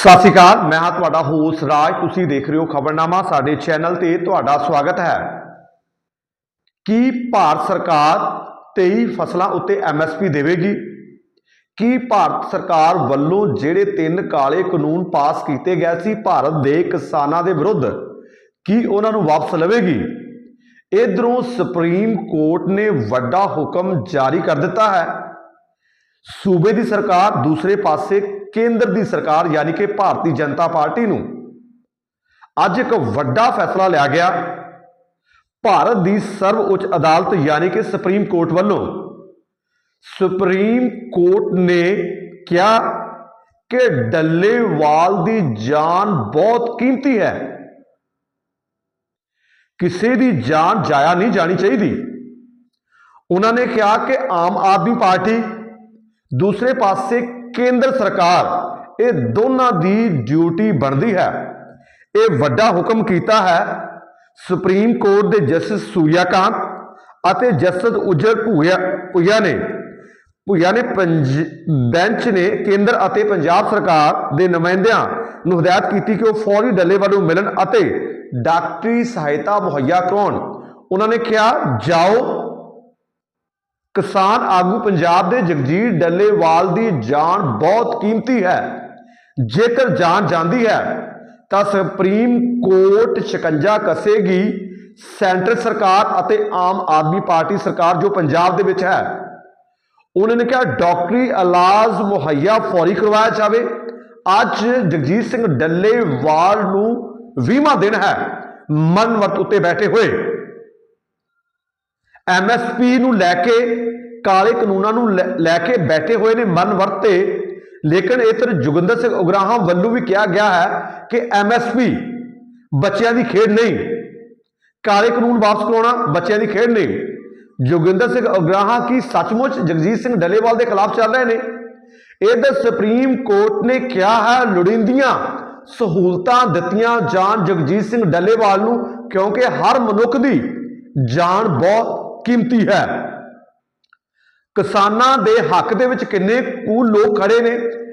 ਸਤਿ ਸ਼੍ਰੀ ਅਕਾਲ, ਮੈਂ ਹਾਂ ਤੁਹਾਡਾ ਹੋਸ ਰਾਜ। ਤੁਸੀਂ ਦੇਖ ਰਹੇ ਹੋ ਖਬਰਨਾਮਾ, ਸਾਡੇ ਚੈਨਲ ਤੇ ਤੁਹਾਡਾ ਸਵਾਗਤ ਹੈ। ਕੀ ਭਾਰਤ ਸਰਕਾਰ 23 ਫਸਲਾਂ ਉੱਤੇ ਐਮਐਸਪੀ ਦੇਵੇਗੀ? ਕੀ ਭਾਰਤ ਸਰਕਾਰ ਵੱਲੋਂ ਜਿਹੜੇ ਤਿੰਨ ਕਾਲੇ ਕਾਨੂੰਨ ਪਾਸ ਕੀਤੇ ਗਏ ਸੀ ਭਾਰਤ ਦੇ ਕਿਸਾਨਾਂ ਦੇ ਵਿਰੁੱਧ, ਕੀ ਉਹਨਾਂ ਨੂੰ ਵਾਪਸ ਲਵੇਗੀ? ਇਧਰੋਂ ਸੁਪਰੀਮ ਕੋਰਟ ਨੇ ਵੱਡਾ ਹੁਕਮ ਜਾਰੀ ਕਰ ਦਿੱਤਾ ਹੈ। ਸੂਬੇ ਦੀ ਸਰਕਾਰ ਦੂਸਰੇ ਪਾਸੇ ਕੇਂਦਰ ਦੀ ਸਰਕਾਰ ਯਾਨੀ ਕਿ ਭਾਰਤੀ ਜਨਤਾ ਪਾਰਟੀ ਨੂੰ ਅੱਜ ਇੱਕ ਵੱਡਾ ਫੈਸਲਾ ਲਿਆ ਗਿਆ। ਭਾਰਤ ਦੀ ਸਰਵ ਉੱਚ ਅਦਾਲਤ ਯਾਨੀ ਕਿ ਸੁਪਰੀਮ ਕੋਰਟ ਵੱਲੋਂ ਸੁਪਰੀਮ ਕੋਰਟ ਨੇ ਕਿਹਾ ਕਿ ਡੱਲੇਵਾਲ ਦੀ ਜਾਨ ਬਹੁਤ ਕੀਮਤੀ ਹੈ। ਕਿਸੇ ਦੀ ਜਾਨ ਜਾਇਆ ਨਹੀਂ ਜਾਣੀ ਚਾਹੀਦੀ। ਉਹਨਾਂ ਨੇ ਕਿਹਾ ਕਿ ਆਮ ਆਦਮੀ ਪਾਰਟੀ ਦੂਸਰੇ ਪਾਸੇ ਕੇਂਦਰ ਸਰਕਾਰ, ਇਹ ਦੋਨਾਂ ਦੀ ਡਿਊਟੀ ਬਣਦੀ ਹੈ। ਇਹ ਵੱਡਾ ਹੁਕਮ ਕੀਤਾ ਹੈ। ਸੁਪਰੀਮ ਕੋਰਟ ਦੇ ਜਸਟਿਸ ਸੂਰਿਆਕਾਂਤ ਅਤੇ ਜਸਟਿਸ ਉਜਰ ਭੂਇਆ ਭੂਇਆ ਨੇ ਭੂਇਆ ਨੇ ਪੰਜ, ਬੈਂਚ ਨੇ ਕੇਂਦਰ ਅਤੇ ਪੰਜਾਬ ਸਰਕਾਰ ਦੇ ਨੁਮਾਇੰਦਿਆਂ ਨੂੰ ਹਦਾਇਤ ਕੀਤੀ ਕਿ ਉਹ ਫੌਰੀ ਡੱਲੇਵਾਲ ਨੂੰ ਮਿਲਣ ਅਤੇ ਡਾਕਟਰੀ ਸਹਾਇਤਾ ਮੁਹੱਈਆ ਕਰਾਉਣ। ਉਹਨਾਂ ਨੇ ਕਿਹਾ, ਜਾਓ ਕਿਸਾਨ ਆਗੂ ਪੰਜਾਬ ਦੇ ਜਗਜੀਤ ਡੱਲੇਵਾਲ ਦੀ ਜਾਨ ਬਹੁਤ ਕੀਮਤੀ ਹੈ। ਜੇਕਰ ਜਾਨ ਜਾਂਦੀ ਹੈ, ਤਾਂ ਸੁਪਰੀਮ ਕੋਰਟ ਸ਼ਿਕੰਜਾ ਕਸੇਗੀ। ਸੈਂਟਰ ਸਰਕਾਰ ਅਤੇ ਆਮ ਆਦਮੀ ਪਾਰਟੀ ਸਰਕਾਰ ਜੋ ਪੰਜਾਬ ਦੇ ਵਿੱਚ ਹੈ, ਉਹਨਾਂ ਨੇ ਕਿਹਾ, ਡਾਕਟਰੀ ਇਲਾਜ ਮੁਹੱਈਆ ਫੌਰੀ ਕਰਵਾਇਆ ਜਾਵੇ। ਅੱਜ ਜਗਜੀਤ ਸਿੰਘ ਡੱਲੇਵਾਲ ਨੂੰ 20ਵਾਂ ਦਿਨ ਹੈ। ਮਨ ਵਰਤ ਉੱਤੇ ਬੈਠੇ ਹੋਏ। ਐਮਐਸਪੀ ਨੂੰ ਲੈ ਕੇ ਕਾਲੇ ਕਾਨੂੰਨਾਂ ਨੂੰ ਲੈ- ਲੈ ਕੇ ਬੈਠੇ ਹੋਏ ਨੇ ਮਨ ਵਰਤੇ। ਲੇਕਿਨ ਇਧਰ ਜੁਗਿੰਦਰ ਸਿੰਘ ਉਗਰਾਹਾਂ ਵੱਲੋਂ ਵੀ ਕਿਹਾ ਗਿਆ ਹੈ ਕਿ ਐਮਐਸਪੀ ਬੱਚਿਆਂ ਦੀ ਖੇਡ ਨਹੀਂ। ਕਾਲੇ ਕਾਨੂੰਨ ਵਾਪਸ ਕਰਾਉਣਾ ਬੱਚਿਆਂ ਦੀ ਖੇਡ ਨਹੀਂ। ਜੋਗਿੰਦਰ ਸਿੰਘ ਉਗਰਾਹਾਂ ਕੀ ਸੱਚਮੁੱਚ ਜਗਜੀਤ ਸਿੰਘ ਡੱਲੇਵਾਲ ਦੇ ਖਿਲਾਫ ਚੱਲ ਰਹੇ ਨੇ? ਇਹਦੇ ਸੁਪਰੀਮ ਕੋਰਟ ਨੇ ਕਿਹਾ ਹੈ ਲੋੜੀਂਦੀਆਂ ਸਹੂਲਤਾਂ ਦਿੱਤੀਆਂ ਜਾਣ ਜਗਜੀਤ ਸਿੰਘ ਡੱਲੇਵਾਲ ਨੂੰ ਕਿਉਂਕਿ ਹਰ ਮਨੁੱਖ ਦੀ ਜਾਨ ਬਹੁਤ ਕੀਮਤੀ ਹੈ। ਕਿਸਾਨਾਂ ਦੇ ਹੱਕ ਦੇ ਵਿੱਚ ਕਿੰਨੇ ਕੁ ਲੋਕ ਖੜੇ ਨੇ,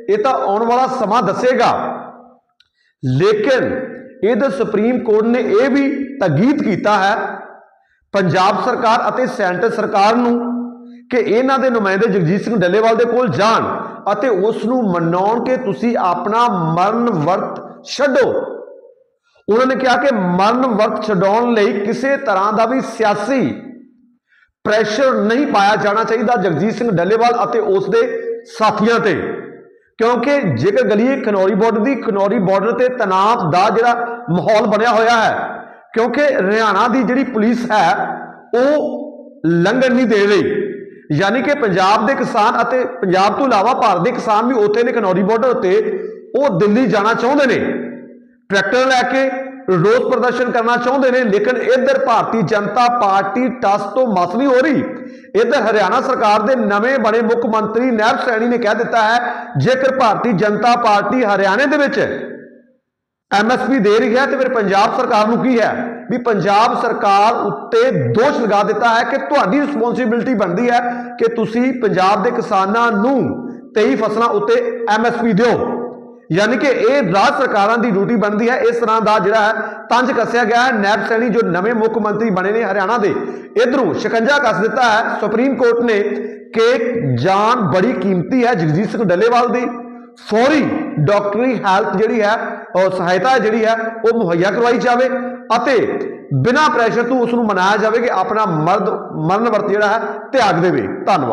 ਇਹ ਤਾਂ ਆਉਣ ਵਾਲਾ ਸਮਾਂ ਦੱਸੇਗਾ। ਲੇਕਿਨ ਇਹਦੇ ਸੁਪਰੀਮ ਕੋਰਟ ਨੇ ਇਹ ਵੀ ਤਗੀਤ ਕੀਤਾ ਹੈ, ਪੰਜਾਬ ਸਰਕਾਰ ਅਤੇ ਸੈਂਟਰ ਸਰਕਾਰ ਨੂੰ ਕਿ ਇਹਨਾਂ ਦੇ ਨੁਮਾਇੰਦੇ ਜਗਜੀਤ ਸਿੰਘ ਡੱਲੇਵਾਲ ਦੇ ਕੋਲ ਜਾਣ ਅਤੇ ਉਸ ਨੂੰ ਮਨਾਉਣ ਕਿ ਤੁਸੀਂ ਆਪਣਾ ਮਰਨ ਵਰਤ ਛੱਡੋ। ਉਹਨਾਂ ਨੇ ਕਿਹਾ ਕਿ ਮਰਨ ਵਰਤ ਛਡਾਉਣ ਲਈ ਕਿਸੇ ਤਰ੍ਹਾਂ ਦਾ ਵੀ ਸਿਆਸੀ ਪ੍ਰੈਸ਼ਰ ਨਹੀਂ ਪਾਇਆ ਜਾਣਾ ਚਾਹੀਦਾ ਜਗਜੀਤ ਸਿੰਘ ਡੱਲੇਵਾਲ ਅਤੇ ਉਸ ਦੇ ਸਾਥੀਆਂ ਤੇ। ਕਿਉਂਕਿ ਜੇਕਰ ਗਲੀਏ ਖਨੌਰੀ ਬਾਰਡਰ ਦੀ ਖਨੌਰੀ ਬਾਰਡਰ ਤੇ ਤਣਾਅ ਦਾ ਜਿਹੜਾ ਮਾਹੌਲ ਬਣਿਆ ਹੋਇਆ ਹੈ, ਕਿਉਂਕਿ ਹਰਿਆਣਾ ਦੀ ਜਿਹੜੀ ਪੁਲਿਸ ਹੈ, ਉਹ ਲੰਘਣ ਨਹੀਂ ਦੇ ਰਹੀ। ਯਾਨੀ ਕਿ ਪੰਜਾਬ ਦੇ ਕਿਸਾਨ ਅਤੇ ਪੰਜਾਬ ਤੋਂ ਇਲਾਵਾ ਭਾਰਤ ਦੇ ਕਿਸਾਨ ਵੀ ਉੱਥੇ ਨੇ ਖਨੌਰੀ ਬਾਰਡਰ ਉੱਤੇ ਉਹ ਦਿੱਲੀ ਜਾਣਾ ਚਾਹੁੰਦੇ ਨੇ। ਟਰੈਕਟਰ ਲੈ ਕੇ ਰੋਸ ਪ੍ਰਦਰਸ਼ਨ ਕਰਨਾ ਚਾਹੁੰਦੇ ਨੇ, ਲੇਕਿਨ ਇੱਧਰ ਭਾਰਤੀ ਜਨਤਾ ਪਾਰਟੀ ਟਸ ਤੋਂ ਮਸ ਨਹੀਂ ਹੋ ਰਹੀ। ਇੱਧਰ ਹਰਿਆਣਾ ਸਰਕਾਰ ਦੇ ਨਵੇਂ ਬਣੇ ਮੁੱਖ ਮੰਤਰੀ ਨਹਿਬ ਸੈਣੀ ਨੇ ਕਹਿ ਦਿੱਤਾ ਹੈ, ਜੇਕਰ ਭਾਰਤੀ ਜਨਤਾ ਪਾਰਟੀ ਹਰਿਆਣੇ ਦੇ ਵਿੱਚ ਐਮਐਸਪੀ ਦੇ ਰਹੀ ਹੈ, ਤੇ ਫਿਰ ਪੰਜਾਬ ਸਰਕਾਰ ਨੂੰ ਕੀ ਹੈ? ਵੀ ਪੰਜਾਬ ਸਰਕਾਰ ਉੱਤੇ ਦੋਸ਼ ਲਗਾ ਦਿੱਤਾ ਹੈ ਕਿ ਤੁਹਾਡੀ ਰਿਸਪੌਂਸਿਬਿਲਟੀ ਬਣਦੀ ਹੈ ਕਿ ਤੁਸੀਂ ਪੰਜਾਬ ਦੇ ਕਿਸਾਨਾਂ ਨੂੰ 23 ਫਸਲਾਂ ਉੱਤੇ ਐਮਐਸਪੀ ਦਿਓ। ਯਾਨੀ ਕਿ ਇਹ ਰਾਜ ਸਰਕਾਰਾਂ ਦੀ ਡਿਊਟੀ ਬਣਦੀ ਹੈ। ਇਸ ਤਰ੍ਹਾਂ ਦਾ ਜਿਹੜਾ ਹੈ ਤੰਜ ਕੱਸਿਆ ਗਿਆ ਹੈ। ਨੈਬ ਸੈਣੀ ਜੋ ਨਵੇਂ ਮੁੱਖ ਮੰਤਰੀ ਬਣੇ ਨੇ ਹਰਿਆਣਾ ਦੇ, ਇਧਰੋਂ ਸ਼ਿਕੰਜਾ ਕੱਸ ਦਿੱਤਾ ਹੈ। ਸੁਪਰੀਮ ਕੋਰਟ ਨੇ ਕਿ ਜਾਨ ਬੜੀ ਕੀਮਤੀ ਹੈ ਜਗਜੀਤ ਸਿੰਘ ਡੱਲੇਵਾਲ ਦੀ। ਫੌਰੀ ਡਾਕਟਰੀ ਹੈਲਥ ਜਿਹੜੀ ਹੈ, ਉਹ ਸਹਾਇਤਾ ਜਿਹੜੀ ਹੈ, ਉਹ ਮੁਹੱਈਆ ਕਰਵਾਈ ਜਾਵੇ ਅਤੇ ਬਿਨਾਂ ਪ੍ਰੈਸ਼ਰ ਤੋਂ ਉਸ ਨੂੰ ਮਨਾਇਆ ਜਾਵੇ ਕਿ ਆਪਣਾ ਮਰਦ, ਮਰਨ ਵਰਤ ਜਿਹੜਾ ਹੈ, ਤਿਆਗ ਦੇਵੇ। ਧੰਨਵਾਦ।